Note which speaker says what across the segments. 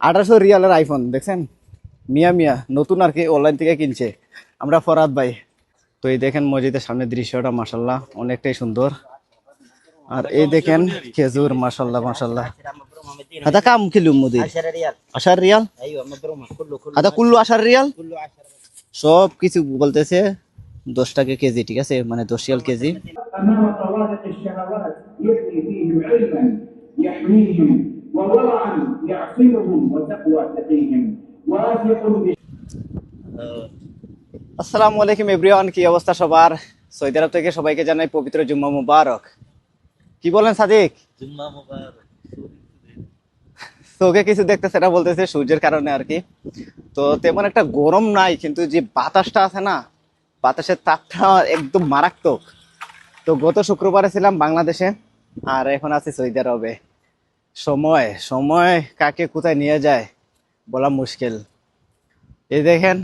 Speaker 1: আঠারোশো রিয়ালের আইফোন দেখছেন মিয়া মিয়া নতুন আর কি অনলাইন থেকে কিনছে আমরা ফরাদ ভাই তো এই দেখেন মসজিদের সামনের দৃশ্যটা মাসাল্লাহ অনেকটাই সুন্দর আর এই দেখেন খেজুর মাসাল্লাহ মাসাল্লাহ هذا كم كيلو مدير
Speaker 2: 10 ريال
Speaker 1: 10 রিয়াল
Speaker 2: ايوه مبرومه كله كله
Speaker 1: هذا كله 10 রিয়াল
Speaker 2: كله 10
Speaker 1: সব কিছু বলতেছে দশ টাকা কেজি ঠিক আছে মানে দশ রিয়াল কেজি
Speaker 3: أمام طوارق الشهوات يبني فيهم علما يحميهم وورعا يعصمهم وتقوى تقيهم واثق
Speaker 1: আসসালামু আলাইকুম এভরিওয়ান কি অবস্থা সবার সৌদি আরব থেকে সবাইকে জানাই পবিত্র জুম্মা মুবারক কি বলেন সাদিক
Speaker 2: জুম্মা মুবারক
Speaker 1: চোখে কিছু দেখতেছে এটা বলতেছে সূর্যের কারণে আর কি তো তেমন একটা গরম নাই কিন্তু যে বাতাসটা আছে না বাতাসের তাপটা একদম মারাত্মক তো গত শুক্রবারে ছিলাম বাংলাদেশে আর এখন আছি সৌদি আরবে সময় সময় কাকে কোথায় নিয়ে যায় বলা মুশকিল। এই দেখেন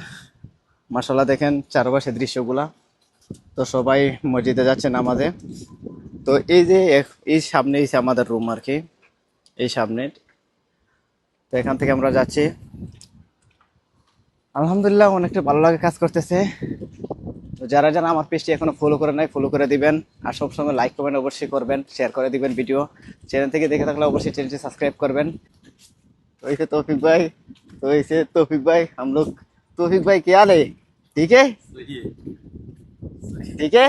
Speaker 1: মাসাল্লাহ দেখেন চারপাশে দৃশ্যগুলা। তো সবাই মসজিদে যাচ্ছে নামাজে। তো এই যে এই সামনে এই আমাদের রুম আর কি, এই সামনে। তো এখান থেকে আমরা যাচ্ছি। আলহামদুলিল্লাহ অনেকটা ভালো লাগে কাজ করতেছে। তো যারা যারা আমার পেজটি এখনো ফলো করে নাই ফলো করে দিবেন আর সবসময় লাইক কমেন্ট অবশ্যই করবেন শেয়ার করে দিবেন ভিডিও চ্যানেল থেকে দেখে থাকলে অবশ্যই চ্যানেলটি সাবস্ক্রাইব করবেন तो ऐसे तौफिक भाई तो ऐसे तौफिक भाई हम लोग तौफिक भाई क्या ले ठीक है ঠিক আছে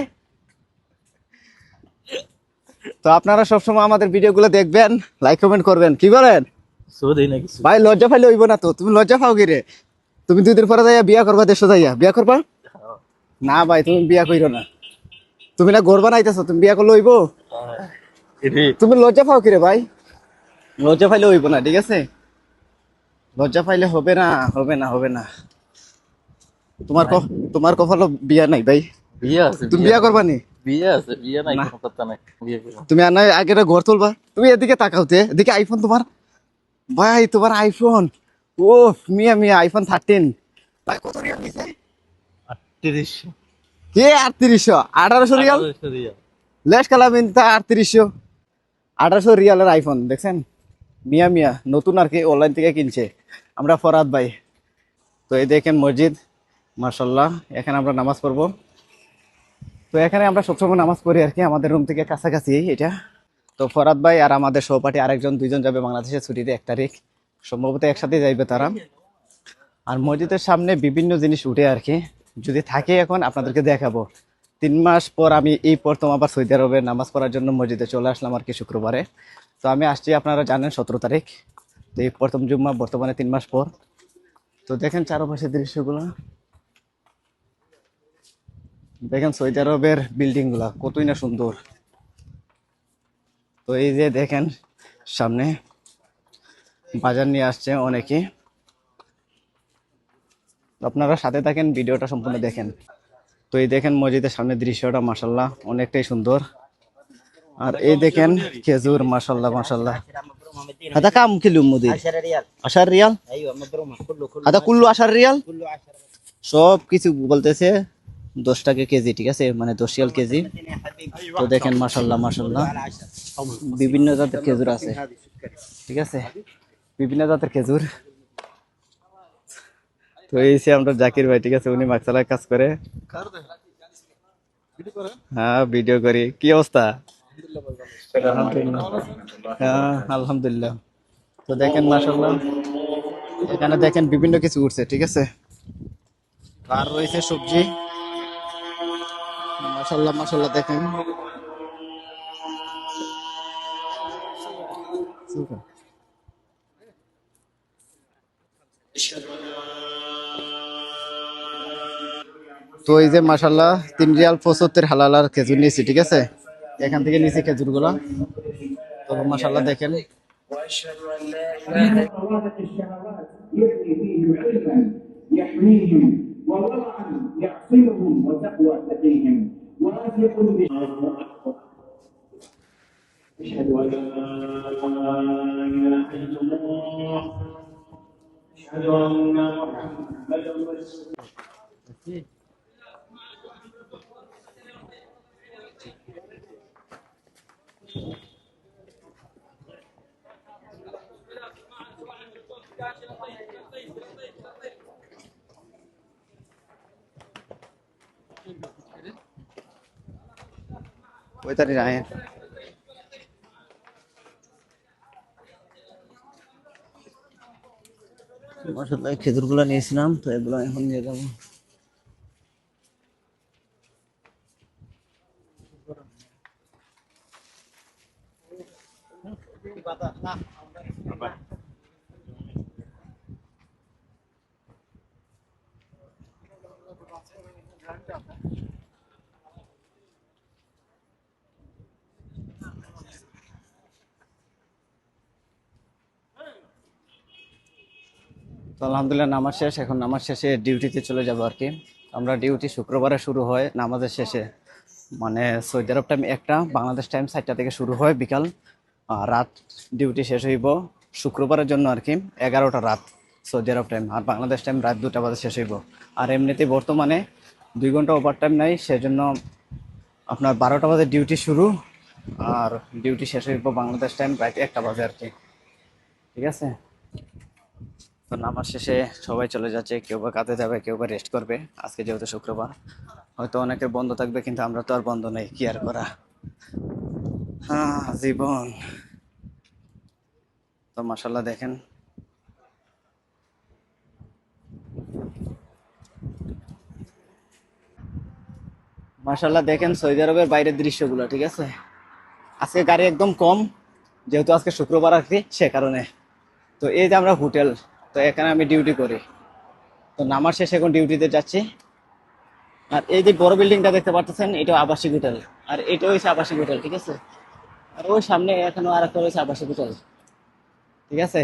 Speaker 1: তো আপনারা সবসময় আমাদের ভিডিওগুলো দেখবেন লাইক কমেন্ট করবেন কি বলেন
Speaker 2: সৌদি না কিছু
Speaker 1: ভাই লজ্জা পাইলে হইব না তো তুমি লজ্জা পাও কি রে তুমি দুই দিন পরে যাইয়া বিয়া করবা দেশে যাইয়া বিয়া করবা না ভাই তুমি বিয়া কইরো না। তুমি না গর্বা নাইতেছো তুমি বিয়া করলে হইব? তুমি লজ্জা পাও কি রে ভাই? লজ্জা পাইলে হইব না ঠিক আছে? লজ্জা পাইলে হবে না হবে না হবে না। তোমার ক- তোমার কপালো বিয়া নাই ভাই।
Speaker 2: বিয়ে আছে
Speaker 1: তুমি বিয়া করবা নি?
Speaker 2: বিয়ে আছে বিয়ে নাই কোনো কথা নাই
Speaker 1: তুমি আর নয় আগে ঘর তুলবা। তুমি এদিকে তাকাওতে এদিকে আইফোন তোমার। ভাই তোমার আইফোন ও মিয়া মিয়া আইফোন থার্টিন ভাই কত রিয়াল নিছে?
Speaker 2: আটত্রিশশো।
Speaker 1: কে আটত্রিশশো? আঠারোশো রিয়াল? লেস কালামিন তা আটত্রিশশো। আঠারোশো রিয়ালের আইফোন দেখছেন? মিয়া মিয়া নতুন আর কি অনলাইন থেকে কিনছে। আমরা ফরাদ ভাই। তো এই দেখেন মসজিদ মার্শাল্লাহ এখানে আমরা নামাজ পড়ব। তো এখানে আমরা সবসময় নামাজ পড়ি আর কি আমাদের রুম থেকে কাছাকাছি এটা। তো ফরাদ ভাই আর আমাদের সহপাঠী আরেকজন দুইজন যাবে বাংলাদেশের ছুটিতে এক তারিখ। সম্ভবত একসাথে যাইবে তারা। আর মসজিদের সামনে বিভিন্ন জিনিস উঠে আর কি। যদি থাকে এখন, আপনাদেরকে দেখাবো। তিন মাস পর আমি এই প্রথম আবার সৌদি আরবে নামাজ পড়ার জন্য মসজিদে চলে আসলাম আর কি শুক্রবারে। তো আমি আসছি, আপনারা জানেন, সতেরো তারিখ। তো এই প্রথম জুম্মা, বর্তমানে তিন মাস পর। তো দেখেন চারপাশের দৃশ্যগুলো। দেখেন সৌদি আরবের বিল্ডিংগুলা কতই না সুন্দর। তো এই যে দেখেন, সামনে বাজার নিয়ে আসছে অনেকে। আপনারা সাথে থাকেন ভিডিওটা সম্পূর্ণ দেখেন তো এই দেখেন মসজিদের সামনের দৃশ্যটা মাসাল্লাহ অনেকটাই সুন্দর আর এই দেখেন খেজুর মাসাল্লাহ মাসাল্লাহ
Speaker 2: مبرومه مدينه
Speaker 1: هذا كم كيلو مدير
Speaker 2: 10 ريال
Speaker 1: 10 রিয়াল
Speaker 2: ايوه مبرومه كله كله
Speaker 1: هذا كله 10 রিয়াল
Speaker 2: كله 10
Speaker 1: সব কিছু বলতেছে দশ টাকা কেজি ঠিক আছে মানে দশ রিয়াল কেজি
Speaker 2: يا حبيبي
Speaker 1: তো দেখেন মাসাল্লাহ মাসাল্লাহ
Speaker 2: على 10
Speaker 1: বিভিন্ন জাতের খেজুর আছে ঠিক আছে বিভিন্ন জাতের খেজুর তো এই সে আমরা জাকির ভাই, ঠিক আছে? উনি মাকসালায় কাজ করে। হ্যাঁ ভিডিও করি। কি অবস্থা? হ্যাঁ আলহামদুলিল্লাহ। তো দেখেন মাসাল্লাহ এখানে দেখেন বিভিন্ন কিছু উঠছে, ঠিক আছে? আর রয়েছে সবজি। মাসাল্লাহ মাসাল্লাহ দেখেন। তো এই যে মাসাল্লাহ তিন রিয়াল পঁচাত্তর হালালার খেজুর নিয়েছি ঠিক আছে এখান থেকে নিয়েছি খেজুর গুলা তো মাসাল্লাহ দেখেন
Speaker 3: واشهد ان لا اله الا طوارق الشهوات يبني فيهم علما يحميهم
Speaker 1: ওই তারি রায় মাসাল্লাহ খেজুরগুলো নিয়েছিলাম তো এগুলো এখন নিয়ে যাব আলহামদুলিল্লাহ, নামাজ শেষ। এখন নামাজ শেষে ডিউটিতে চলে যাব আর কি। আমরা ডিউটি শুক্রবারে শুরু হয় নামাজের শেষে। মানে সৌদি আরব টাইম একটা, বাংলাদেশ টাইম চারটা থেকে শুরু হয় বিকাল। রাত ডিউটি শেষ হইব শুক্রবারের জন্য আর কি, এগারোটা রাত সৌদি আরব টাইম আর বাংলাদেশ টাইম রাত দুটা বাজে শেষ হইব। আর এমনিতে বর্তমানে দুই ঘণ্টা ওভার টাইম নাই, সেজন্য আপনার বারোটা বাজে ডিউটি শুরু আর ডিউটি শেষ হইব বাংলাদেশ টাইম রাত একটা বাজে আর কি। ঠিক আছে? তো নামাজ শেষে সবাই চলে যাচ্ছে, কেউ বা কাজে যাবে, কেউ বা রেস্ট করবে, আজকে যেহেতু শুক্রবার। হয়তো অনেকের বন্ধ থাকবে, কিন্তু আমরা তো আর বন্ধ নেই, কি আর করা? হ্যাঁ জীবন। তো মাসাল্লাহ দেখেন মাসাল্লাহ দেখেন সৌদি আরবের বাইরের দৃশ্যগুলো, ঠিক আছে? আজকে গাড়ি একদম কম, যেহেতু আজকে শুক্রবার কি, সে কারণে। তো এই যে আমরা হোটেল, তো এখানে আমি ডিউটি করি। তো নামার শেষে এখন ডিউটিতে যাচ্ছি। আর এই যে বড় বিল্ডিংটা দেখতে পাচ্ছেন এটা আবাসিক হোটেল। আর এটা হচ্ছে আবাসিক হোটেল, ঠিক আছে? আর ওই সামনে এখানে আর একটা রয়েছে আবাসিক হোটেল, ঠিক আছে?